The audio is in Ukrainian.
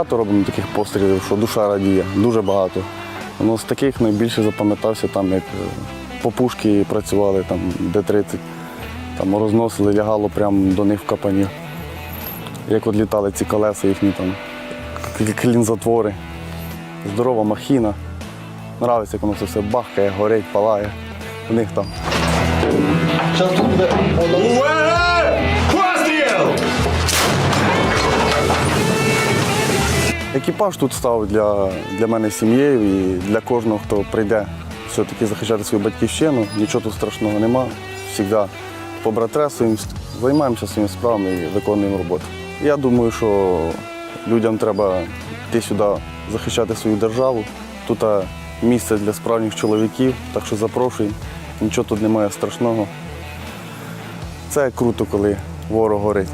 багато робимо таких пострілів, що душа радіє, дуже багато. Ну, з таких найбільше запам'ятався там, як е, по пушки працювали, там Д-30. Там розносили, лягало прямо до них в капані. Як от літали ці колеса їхні там, клінзатвори. Здорова махіна. Нравиться, як воно це все бахкає, горить, палає. У них там. Зараз тут буде Екіпаж тут став для, для мене сім'єю і для кожного, хто прийде все-таки захищати свою батьківщину. Нічого тут страшного нема. Всігда побратресуємо, займаємося своїми справами і виконуємо роботу. Я думаю, що людям треба йти сюди захищати свою державу. Тут місце для справжніх чоловіків, так що запрошуємо. Нічого тут немає страшного. Це круто, коли ворог горить.